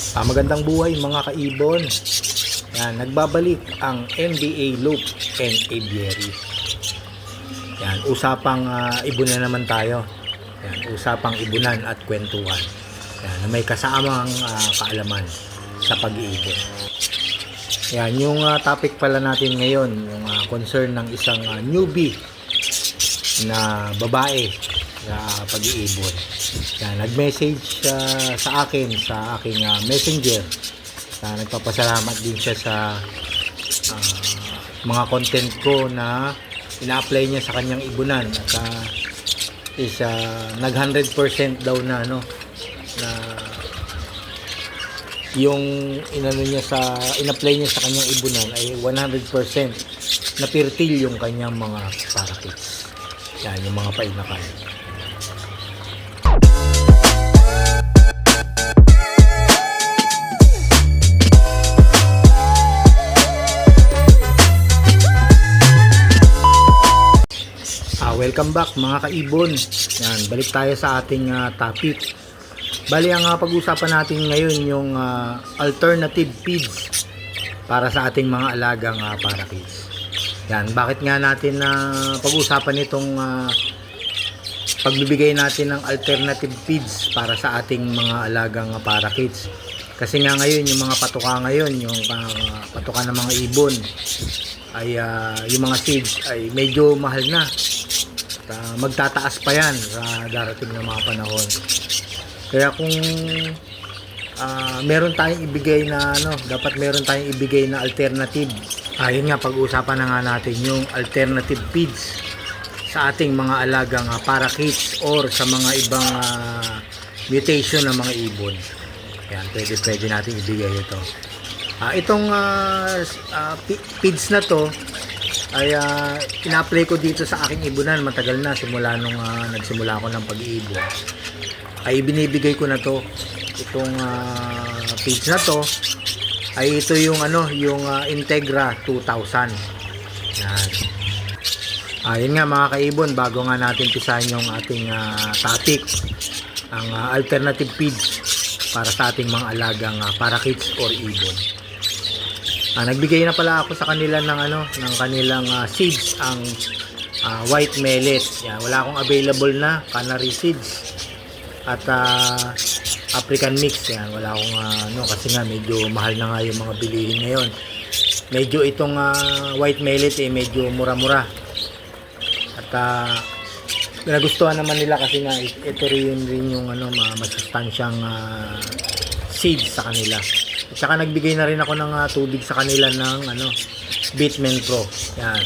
Ah, magandang buhay mga kaibon. Yan, nagbabalik ang NBA Loop and Aviary. Yan, usapang ah, ibunan naman tayo. Yan, usapang ibunan at kwentuhan. Yan, na may kasamang ah, kaalaman sa pag-iibon. Yan, yung ah, topic pala natin ngayon, yung ah, concern ng isang ah, newbie na babae sa pag-iibon. Yan, nag-message siya sa akin sa aking ah, messenger. Na nagpapasalamat din siya sa ah, mga content ko na ina-apply niya sa kanyang ibunan at ah, is ah, nag 100% daw na ano na yung inano niya sa in-apply niya sa kanyang ibunan ay 100% na fertile yung kanyang mga parakeets. Yan, yung mga painakan. Welcome back mga kaibon. Yan, balik tayo sa ating ah, topic. Bali ang ah, pag-usapan natin ngayon yung ah, alternative feeds para sa ating mga alagang uh, parakeets. Yan, bakit nga natin na pag-usapan itong ah, pagbibigay natin ng alternative feeds para sa ating mga alagang uh, parakeets. Kasi nga ngayon yung mga patuka ngayon, yung ah, patuka ng mga ibon ay ah, yung mga seeds ay medyo mahal na. Ah, magtataas pa yan sa darating na mga panahon. Kaya kung ah, meron tayong ibigay na ano, dapat meron tayong ibigay na alternative. Ayun nga pag-uusapan na nga natin yung alternative feeds sa ating mga alagang ah, parakeets or sa mga ibang ah, mutation ng mga ibon. Yan, pwede pwede natin ibigay ito. Ah, itong ah, ah, pi- feeds na to ay ah, ina-apply ko dito sa aking ibunan. Matagal na simula nung ah, nagsimula ako ng pag-iibon. Ay binibigay ko na to. Itong ah, feeds na to ay ito yung ano yung ah, Integra 2000 yan. Ayun nga mga kaibon bago nga natin pisahan yung ating ah, topic ang ah, alternative feeds para sa ating mga alagang ah, parakeets or ibon Ah, nagbigay na pala ako sa kanila ng ano, ng kanilang ah, seeds ang ah, white millet. Yan, wala akong available na canary seeds at ah, African mix. Yan, wala akong ah, ano kasi nga medyo mahal na nga yung mga bilihin ngayon. Medyo itong ah, white millet eh medyo mura-mura. At ah, nagustuhan naman nila kasi nga it- ito rin rin yung ano ma- masustansyang ah, seeds sa kanila. Saka nagbigay na rin ako ng ah, tubig sa kanila ng ano Bitmen Pro. Yan.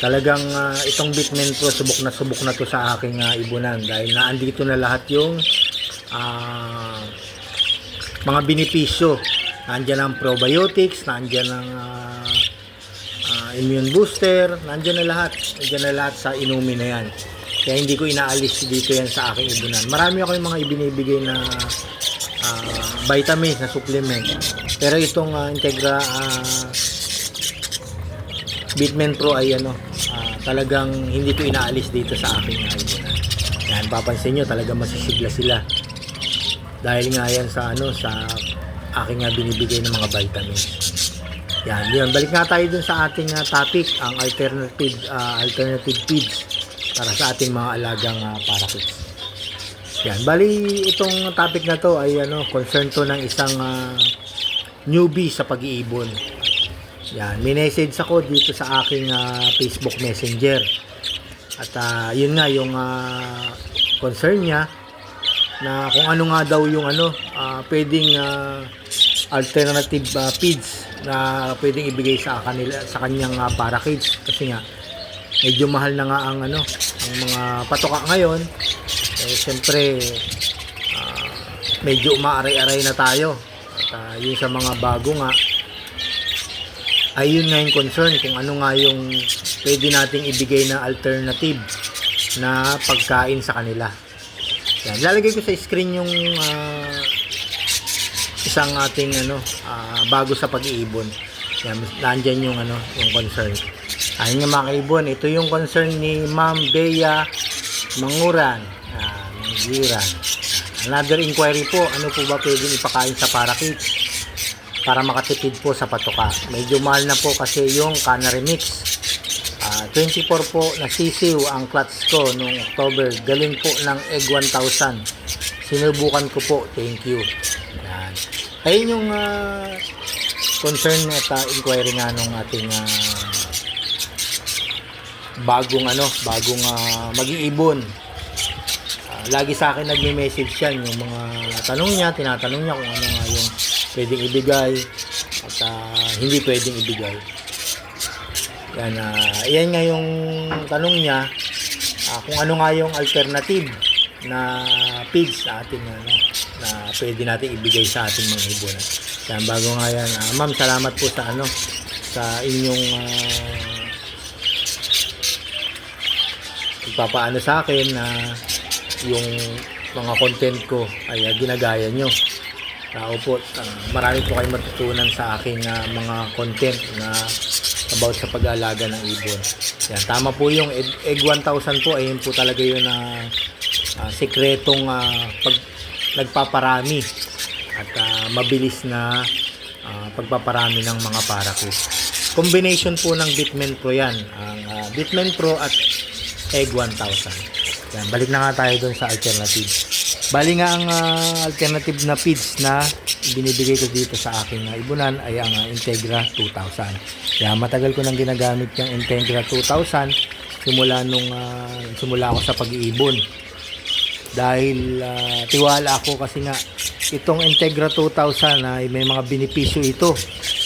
Talagang ah, itong Bitmen Pro subok na subok na to sa aking ah, ibunan dahil naandito na lahat yung ah, mga benepisyo. Nandiyan ang probiotics, nandiyan ang ah, ah, immune booster, nandiyan na lahat. Nandiyan na lahat sa inumin na yan. Kaya hindi ko inaalis dito yan sa aking ibunan. Marami ako yung mga ibinibigay na vitamins na supplement. Pero itong ah, Integra ah, Bitmen Pro ay ano, ah, talagang hindi ko inaalis dito sa aking uh, ibunan. Yan, papansin nyo, talagang masisigla sila. Dahil nga yan sa ano, sa aking nga binibigay ng mga vitamins. Yan, yun. Balik nga tayo dun sa ating ah, topic, ang alternative ah, alternative feeds para sa ating mga alagang uh, parakeets. Yan, bali itong topic na to ay ano, concern to ng isang ah, newbie sa pag-iibon. Yan, may message ako dito sa aking ah, Facebook Messenger. At ah, yun nga yung ah, concern niya na kung ano nga daw yung ano, ah, pwedeng ah, alternative ah, feeds na pwedeng ibigay sa kanila sa kanyang uh, parakeets kasi nga medyo mahal na nga ang ano, ang mga patoka ngayon. Eh siyempre ah, medyo umaaray-aray na tayo. At ah, yung sa mga bago nga ayun nga yung concern kung ano nga yung pwede nating ibigay na alternative na pagkain sa kanila. Yan, lalagay ko sa screen yung ah, isang ating ano ah, bago sa pag-iibon. Yan, nandiyan yung ano, yung concern. Ayun nga mga kaibon, ito yung concern ni Ma'am Bea Manguran. Manguran. Another inquiry po, ano po ba pwedeng ipakain sa parakit para makatipid po sa patuka. Medyo mahal na po kasi yung Canary Mix. Ah, 24 po na sisiw ang clutch ko noong October. Galing po ng Egg 1000. Sinubukan ko po. Thank you. Yan. Ayun yung ah, concern at ah, inquiry nga nung ating ah, bagong ano, bagong ah, mag-iibon. Lagi sa akin nagme-message yan yung mga tanong niya, tinatanong niya kung ano nga yung pwedeng ibigay at ah, hindi pwedeng ibigay. Yan, ah, yan nga yung tanong niya ah, kung ano nga yung alternative na feeds sa ating ano, na pwede natin ibigay sa ating mga ibonan. Yan, bago nga yan, ah, ma'am, salamat po sa ano, sa inyong ah, pagpapaano sa akin na yung mga content ko ay ah, ginagaya nyo. Tao po, ah, marami po kayong matutunan sa aking ah, mga content na about sa pag-aalaga ng ibon. Yan, tama po yung egg, egg 1000 po, ayun po talaga yun na ah, sikretong ah, pag nagpaparami at ah, mabilis na ah, pagpaparami ng mga parakit. Combination po ng Bitmen Pro yan. Ang ah, Bitmen Pro at Egg 1000. Yan, balik na nga tayo doon sa alternative. Bali nga ang ah, alternative na feeds na binibigay ko dito sa aking ah, ibunan ay ang ah, Integra 2000. Kaya matagal ko nang ginagamit yung Integra 2000 simula nung ah, simula ako sa pag-iibon. Dahil ah, tiwala ako kasi nga itong Integra 2000 ay may mga benepisyo ito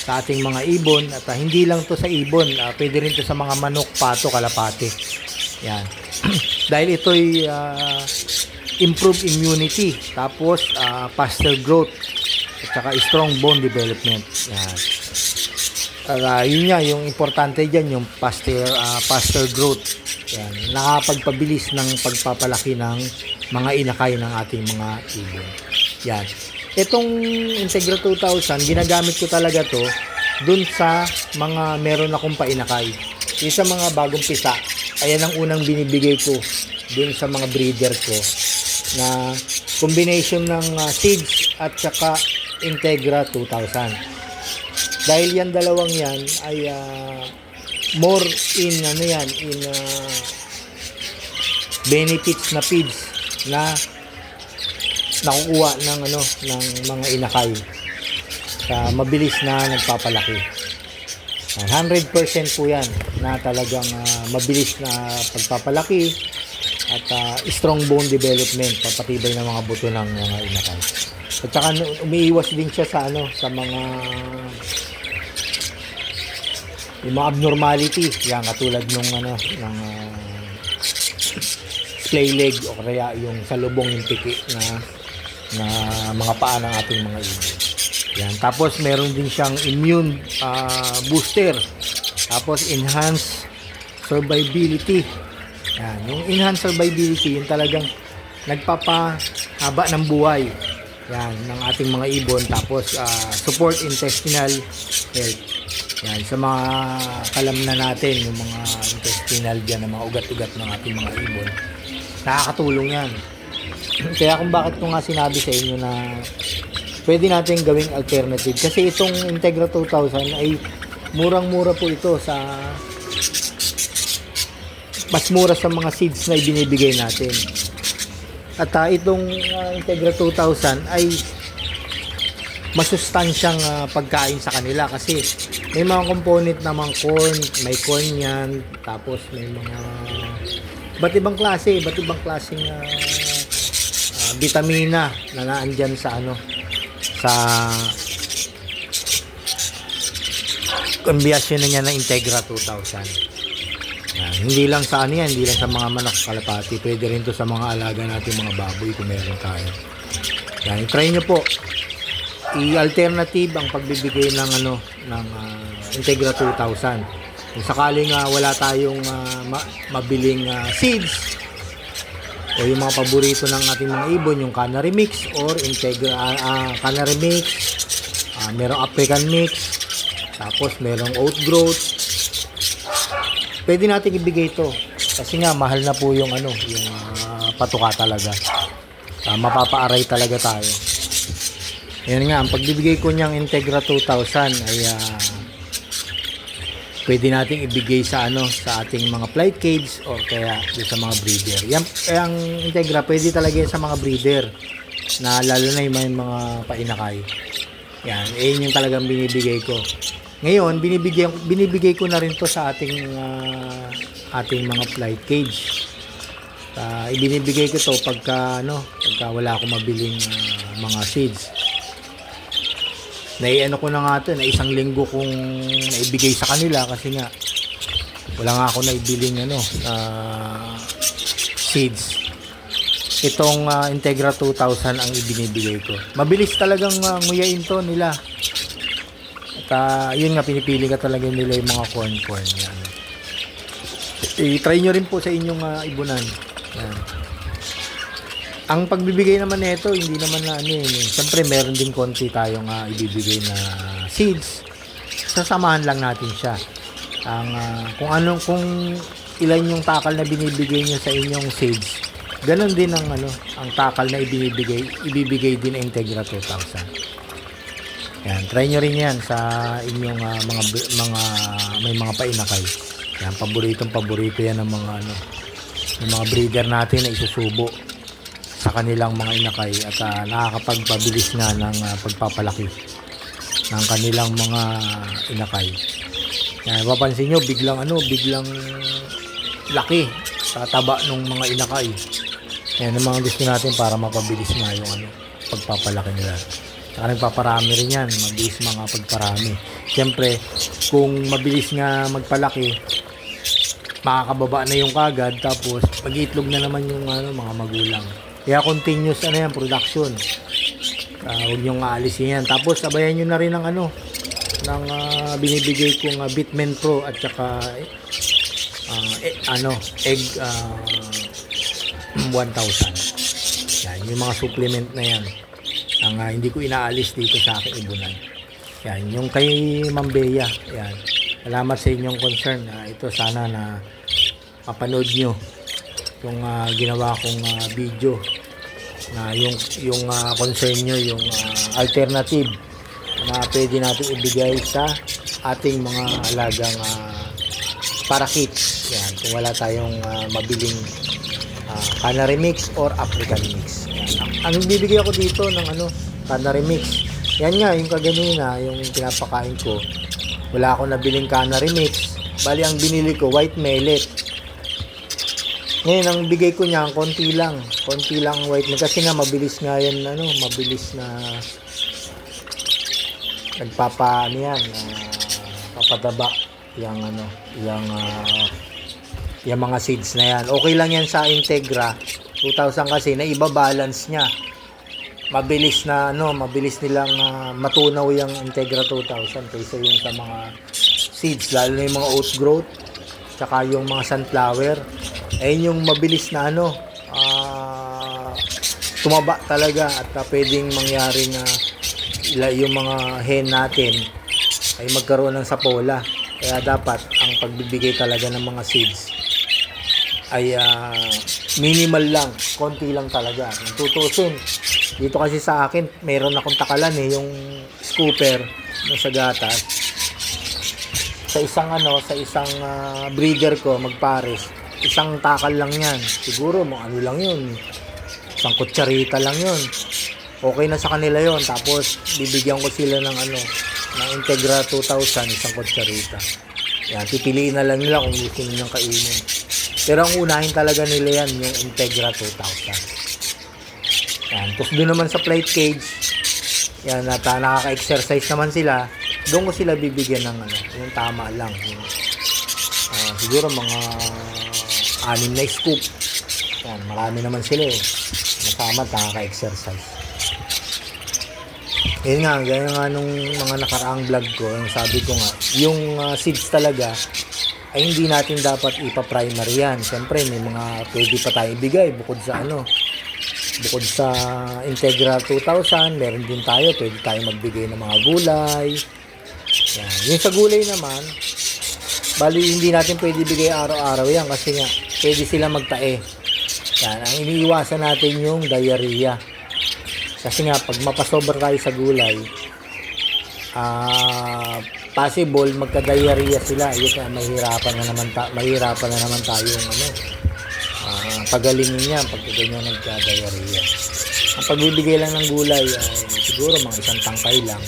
sa ating mga ibon at ah, hindi lang to sa ibon, ah, pwede rin to sa mga manok, pato, kalapate. Yan. Dahil ito'y ah, improve immunity, tapos ah, faster growth, at saka strong bone development. Yan. Ah, yun nga, yung importante dyan, yung faster, ah, faster growth. Yan. Nakapagpabilis ng pagpapalaki ng mga inakay ng ating mga ibon. Yan. Itong Integra 2000, ginagamit ko talaga to dun sa mga meron akong painakay. Yung sa mga bagong pisa, ayan ang unang binibigay ko dun sa mga breeder ko na combination ng ah, seeds at saka Integra 2000. Dahil yan dalawang yan ay ah, more in ano yan in ah, benefits na feeds na nakukuha ng ano ng mga inakay sa mabilis na nagpapalaki. Yan, 100% po yan na talagang ah, mabilis na pagpapalaki at ah, strong bone development, papatibay ng mga buto ng mga inakay. At saka umiiwas din siya sa ano sa mga yung mga abnormality, yan katulad nung ano ng ah, splay leg o kaya yung salubong yung piki na na mga paa ng ating mga ibon. Yan. Tapos meron din siyang immune ah, booster. Tapos enhanced survivability. Yan. Yung enhanced survivability, yung talagang nagpapahaba ng buhay. Yan, ng ating mga ibon. Tapos ah, support intestinal health. Yan, sa mga kalam na natin, yung mga intestinal dyan, ng mga ugat-ugat ng ating mga ibon. Nakakatulong yan. Kaya kung bakit ko nga sinabi sa inyo na pwede natin gawing alternative. Kasi itong Integra 2000 ay murang-mura po ito sa mas mura sa mga seeds na ibinibigay natin. At ah, itong ah, Integra 2000 ay masustansyang ah, pagkain sa kanila kasi may mga component namang corn, may corn yan, tapos may mga ba't ibang klase, ba't ibang klaseng ah, ah, vitamina na naandyan sa ano sa kombinasyon na niya ng Integra 2000 yan, hindi lang sa ano yan, hindi lang sa mga manok kalapati, pwede rin to sa mga alaga natin mga baboy kung meron tayo. Yan, try nyo po. I-alternative ang pagbibigay ng ano ng ah, Integra 2000. Kung sakaling ah, wala tayong ah, ma- mabiling ah, seeds o yung mga paborito ng ating mga ibon, yung Canary Mix or Integra ah, ah, Canary Mix, ah, merong African Mix, tapos merong Oat Growth, pwede natin ibigay ito kasi nga mahal na po yung ano yung ah, patuka talaga Ah, mapapaaray talaga tayo. Yun nga, ang pagbibigay ko niyang Integra 2000 ay ah, pwede nating ibigay sa ano sa ating mga flight cage or kaya sa mga breeder. Yan, eh, ang Integra pwede talaga yan sa mga breeder na lalo na yung may mga painakay. Yan, eh yun yung talagang binibigay ko. Ngayon, binibigay binibigay ko na rin to sa ating ah, ating mga flight cage. Ah, ibinibigay ko to pagka ano, pagka wala akong mabiling ah, mga seeds. Naiano ko na nga to, na isang linggo kong naibigay sa kanila kasi nga wala nga ako naibiling ano, ah, seeds. Itong ah, Integra 2000 ang ibinibigay ko. Mabilis talagang uh, nguyain to nila. At ah, yun nga pinipili ka talaga nila yung mga corn corn yan. I-try nyo rin po sa inyong ah, ibunan. Yan. Ang pagbibigay naman nito, hindi naman na ano eh. Siyempre, meron din konti tayong ah, ibibigay na seeds. Sasamahan lang natin siya. Ang ah, kung anong kung ilan yung takal na binibigay niyo sa inyong seeds, ganun din ang ano, ang takal na ibibigay, ibibigay din ng Integra 2000. Yan, try nyo rin yan sa inyong ah, mga mga may mga painakay. Yan, paboritong paborito yan ng mga ano, ng mga breeder natin na isusubo sa kanilang mga inakay at ah, nakakapagpabilis nga ng ah, pagpapalaki ng kanilang mga inakay. Yan, mapapansin nyo, biglang ano, biglang laki sa taba ng mga inakay. Yan ang mga gusto natin para mapabilis nga yung ano, pagpapalaki nila. Saka nagpaparami rin yan, mabilis mga pagparami. Siyempre, kung mabilis nga magpalaki, makakababa na yung kagad, tapos mag-iitlog na naman yung ano, mga magulang. Kaya continuous ano yan, production. Uh, huwag nyo nga alisin yan. Tapos sabayan nyo na rin ng ano, ng ah, binibigay kong uh, Bitmen Pro at saka ah, eh, ano, egg ah, 1,000. Yan, yung mga supplement na yan. Ang ah, hindi ko inaalis dito sa aking ibunan. Yan, yung kay Mambeya. Yan. Salamat sa inyong concern. Ah, ito sana na mapanood nyo yung ah, ginawa kong ah, video na yung yung ah, concern nyo yung ah, alternative na pwede natin ibigay sa ating mga alagang uh, parakits. Yan, kung wala tayong ah, mabiling ah, canary mix or African mix. Yan. Ang, ang bibigay ako dito ng ano, canary mix. Yan nga, yung kaganina, yung pinapakain ko, wala akong nabiling canary mix. Bali, ang binili ko, white mellet. Ngayon, ang bigay ko niya, konti lang. Konti lang white milk. Kasi nga, mabilis nga yan, ano, mabilis na nagpapa, ano yan, ah, papadaba yung ano, yung ah, yung mga seeds na yan. Okay lang yan sa Integra 2000 kasi na iba-balance niya. Mabilis na ano, mabilis nilang ah, matunaw yung Integra 2000 kaysa yung sa mga seeds lalo na yung mga oat growth tsaka yung mga sunflower. Ayun yung mabilis na ano, ah, tumaba talaga at ah, pwedeng mangyaring ah, ila- yung mga hen natin ay magkaroon ng sapola. Kaya dapat ang pagbibigay talaga ng mga seeds ay ah, minimal lang, konti lang talaga. Kung tutusin, dito kasi sa akin, meron akong takalan eh, yung scooper na sa gatas. Sa isang ano, sa isang ah, breeder ko, magpares, isang takal lang yan. Siguro, mga ano lang yun, isang kutsarita lang yun. Okay na sa kanila yon Tapos, bibigyan ko sila ng ano, ng Integra 2000, isang kutsarita. Yan, pipiliin na lang nila kung gusto nilang kainin. Pero ang unahin talaga nila yan, yung Integra 2000. Yan. Tapos doon naman sa plate cage, yan, at ah, nakaka-exercise naman sila, doon ko sila bibigyan ng ano, yung tama lang. Yung, ah, siguro mga anim na scoop. Yan, marami naman sila eh. Masama, nakaka-exercise. Yun nga, gaya nga nung mga nakaraang vlog ko, yung sabi ko nga, yung ah, seeds talaga, ay hindi natin dapat ipa-primary yan. Siyempre, may mga pwede pa tayo ibigay bukod sa ano, bukod sa Integra 2000, meron din tayo, pwede tayo magbigay ng mga gulay. Yan. Yung sa gulay naman, bali hindi natin pwede bigay araw-araw yan kasi nga, pwede sila magtae. Yan, ang iniiwasan natin yung diarrhea. Kasi nga, pag mapasobra tayo sa gulay, ah possible magka-diarrhea sila. Yun nga, mahirapan na naman, ta- mahirapan na naman tayong ano, ah pagalingin niya pag ganyan nagka-diarrhea. Ang pagbibigay lang ng gulay ay siguro mga isang tangkay lang.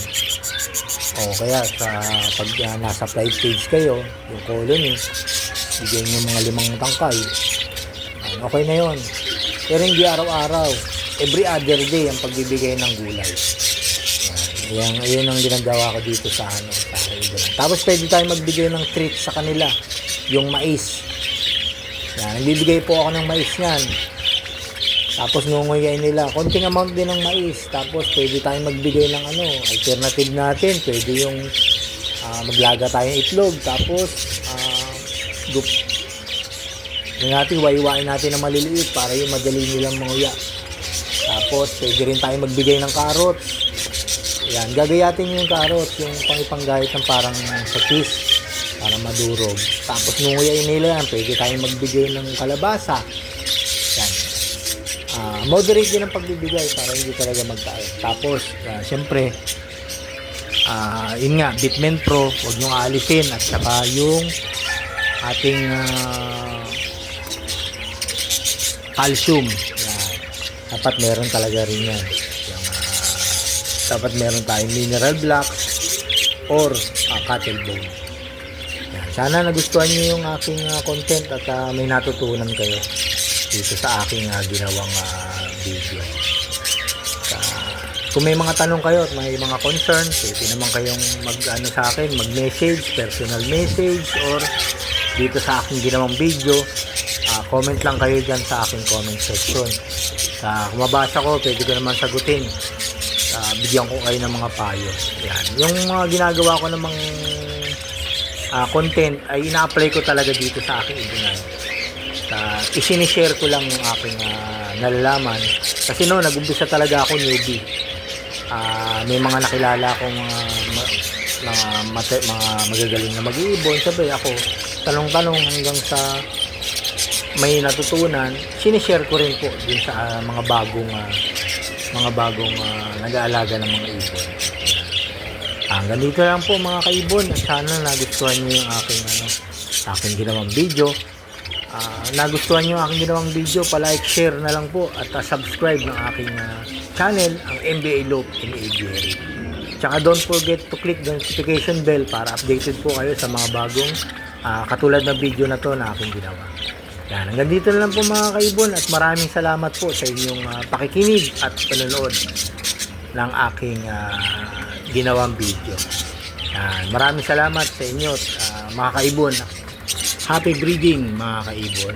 O kaya sa pag ah, nasa flight stage kayo, yung colony, bigyan nyo mga limang tangkay. Okay na yon. Pero hindi araw-araw. Every other day ang pagbibigay ng gulay. Yan, yan ang ginagawa ko dito sa ano, sa kaibigan. Tapos pwede tayo magbigay ng treat sa kanila, yung mais. Yan, nagbibigay po ako ng mais niyan. Tapos nunguyain nila, konting amount din ng mais. Tapos pwede tayong magbigay ng ano, alternative natin. Pwede yung ah, maglaga tayong itlog. Tapos, gup, yung natin, waiwain natin ng maliliit para yung madali nilang manguya. Tapos, pwede rin tayong magbigay ng carrots. Yan, gagayatin yung carrots, yung pangipanggahit ng parang sa cheese para madurog. Tapos nunguyain nila yan, pwede tayong magbigay ng kalabasa. Yan. Ah, moderate din ang pagbibigay para hindi talaga magtayo. Tapos, ah, syempre, ah, yun nga, Bitmen Pro, huwag nyo aalisin at saka yung ating ah, calcium. Yan. Dapat meron talaga rin yan. Yung, ah, dapat meron tayong mineral blocks or uh, cattle bone. Yan. Sana nagustuhan niyo yung aking ah, content at ah, may natutunan kayo dito sa aking ah, ginawang ah, video. Kung may mga tanong kayo at may mga concern, pwede naman kayong mag ano sa akin, mag-message, personal message or dito sa aking ginawang video, ah, comment lang kayo dyan sa aking comment section. Sa kung mabasa ko, pwede ko naman sagutin. Ah, bigyan ko kayo ng mga payo. Yan. Yung mga ginagawa ko namang ah, content ay ina-apply ko talaga dito sa aking ibunay. Uh, isinishare ko lang yung aking ah, nalalaman. Kasi no, nag-umpisa talaga ako newbie. Ah, may mga nakilala akong mga, ma- mga, mate, mga magagaling na mag-iibon. Sabi ako, tanong-tanong hanggang sa may natutunan, sinishare ko rin po din sa ah, mga bagong ah, mga bagong ah, nag-aalaga ng mga ibon. Hanggang dito lang po mga kaibon at sana nagustuhan niyo yung aking ano, aking ginawang video. Ah, nagustuhan ang aking ginawang video, pa-like, share na lang po at ah, subscribe ng aking ah, channel, ang MBA Loop in Aviary. Tsaka don't forget to click the notification bell para updated po kayo sa mga bagong ah, katulad ng video na to na aking ginawa. Yan, hanggang dito na lang po mga kaibon at maraming salamat po sa inyong ah, pakikinig at panonood ng aking ah, ginawang video. Yan, maraming salamat sa inyo ah, mga kaibon. Happy breeding mga kaibon.